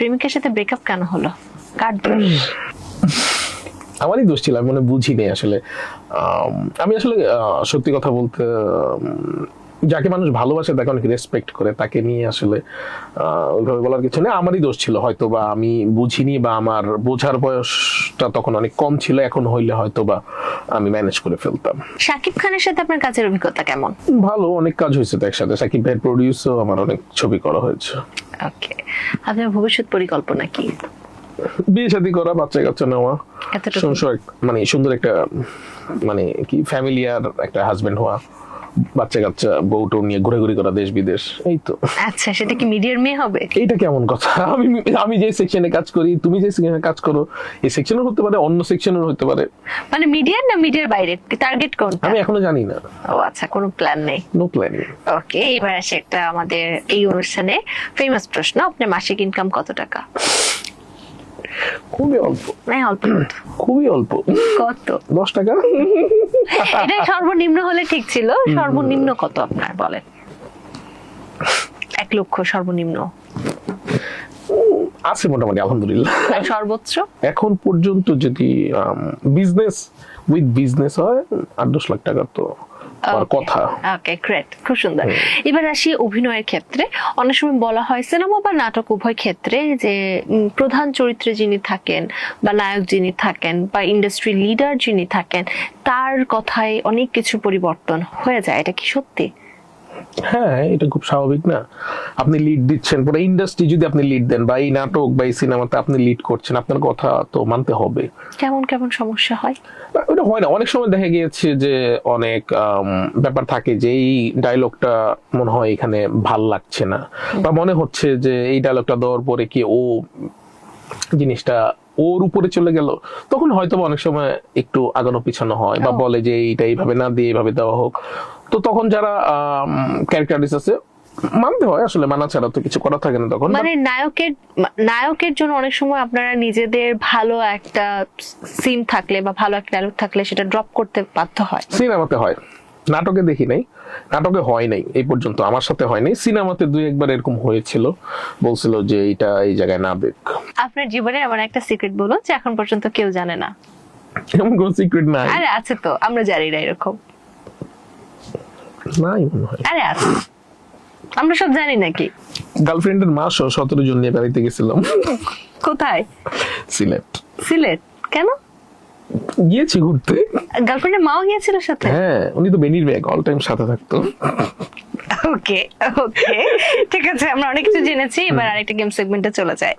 প্রেমিকের সাথে ব্রেকআপ কেন হলো? কার দোষ? আমারই দোষ ছিল আমি মনে বুঝি নেই আসলে। আম, আসলে সত্যি কথা বলতে যাকে মানুষ ভালোবাসে তাকে অনেক রেসপেক্ট করে তাকে নিয়ে আসলে ওইভাবে বলার কিছু নেই। আমারই দোষ ছিল হয়তো বা আমি বুঝিনি বা আমার বোঝার বয়সটা তখন অনেক কম ছিল এখন হইলে হয়তো বা আমি ম্যানেজ করে ফেলতাম। শাকিব খানের সাথে আপনার কাজের অভিজ্ঞতা কেমন? ভালো অনেক কাজ হয়েছে তো একসাথে। সাকিব ভাইয়ের প্রডিউসও আমার অনেক ছবি করা হয়েছে। ওকে আপনার ভবিষ্যৎ পরিকল্পনা কি? বিয়ে শাদি করা বাচ্চা কাচ্চা নেওয়া। মানে সুন্দর একটা মানে কি ফ্যামিলিয়ার একটা হাজবেন্ড হওয়া। বাচ্চা কাচ্চা বউটো নিয়ে ঘুরে ঘুরে করা দেশ বিদেশ এই তো। আচ্ছা সেটা কি মিডিয়ার মেয়ে হবে? এইটা কেমন কথা? আমি আমি যে সেকশনে কাজ করি তুমি যে সেকশনে কাজ করো এই সেকশনের হতে পারে অন্য সেকশনের হতে পারে। মানে মিডিয়ার না মিডিয়ার বাইরে? টার্গেট কোনটা? আমি এখনও জানি না। ও আচ্ছা কোনো প্ল্যান নেই। নো প্ল্যানিং ওকে এবার আসে একটা আমাদের এই অনুষ্ঠানে ফেমাস প্রশ্ন আপনার মাসিক ইনকাম কত টাকা? খুবই অল্প। মানে অল্প খুবই অল্প। কত? দশ টাকা? এটাই সর্বনিম্ন হলে ঠিক ছিল। সর্বনিম্ন কত আপনার বলেন? এক লক্ষ সর্বনিম্ন। আছে মোটামুটি আলহামদুলিল্লাহ। আর সর্বোচ্চ? এখন পর্যন্ত যদি বিজনেস উইথ বিজনেস হয় আট দশ লাখ টাকা তো কথা। ওকে গ্রেট খুব সুন্দর। এবার আসি অভিনয়ের ক্ষেত্রে। অনেক সময় বলা হয় সিনেমা বা নাটক উভয় ক্ষেত্রে যে প্রধান চরিত্রে যিনি থাকেন বা নায়ক যিনি থাকেন বা ইন্ডাস্ট্রি লিডার যিনি থাকেন তার কথায় অনেক কিছু পরিবর্তন হয়ে যায়। এটা কি সত্যি? হ্যাঁ এটা খুব স্বাভাবিক না। আপনি লিড দিচ্ছেন পুরো ইন্ডাস্ট্রি যদি আপনি লিড দেন বা এই নাটক বা এই সিনেমাতে আপনি লিড করছেন আপনার কথা তো মানতে হবে। কেমন কেমন সমস্যা হয়? ওটা হয় না। অনেক সময় দেখা গিয়েছে যে অনেক ব্যাপার থাকে যে এই ডায়লগটা মনে হয় এখানে ভালো লাগছে না। বা মনে হচ্ছে যে এই ডায়লগটা দেওয়ার পরে কি ও জিনিসটা ওর উপরে চলে গেল। তখন হয়তো অনেক সময় একটু আগানো পিছানো হয় বা বলে যে এইটা এইভাবে না দিয়ে এইভাবে দেওয়া হোক। তো তখন যারা ক্যারেক্টারিস্ট আছে মানতে হয় আসলে মানা ছাড়া তো কিছু করা থাকে না তখন। মানে নায়কের নায়কের জন্য অনেক সময় আপনারা নিজেদের ভালো একটা সিন থাকলে বা ভালো একটা ডায়লগ থাকলে সেটা ড্রপ করতে বাধ্য হয়। সিনেমাতে হয়। নাটকে দেখি নাই। নাটকে হয় নাই এই পর্যন্ত। আমার সাথে হয় নাই। সিনেমাতে দুই একবার এরকম হয়েছিল। বলছিল যে এটা এই জায়গায় না দেখ আপনার জীবনে এমন একটা সিক্রেট বলুন যে এখন পর্যন্ত কেউ জানে না। এমন কোনো সিক্রেট নাই। আরে আছে তো। আমরা জানি না এরকম। নাই মনে হয়। আরে আছে আমরা সব জানি নাকি? গার্লফ্রেন্ডের মা সহ সতেরো জন নিয়ে বেড়াইতে গেছিলাম। কোথায়? সিলেট। সিলেট। কেন? গিয়েছি ঘুরতে। গার্লফ্রেন্ডের মাও গিয়েছিল সাথে? হ্যাঁ উনি তো বেনির ব্যাগ অল টাইম সাথে থাকতো। ওকে ওকে ঠিক আছে আমরা অনেক কিছু জেনেছি এবার আরেকটা গেম সেগমেন্টে চলে যায়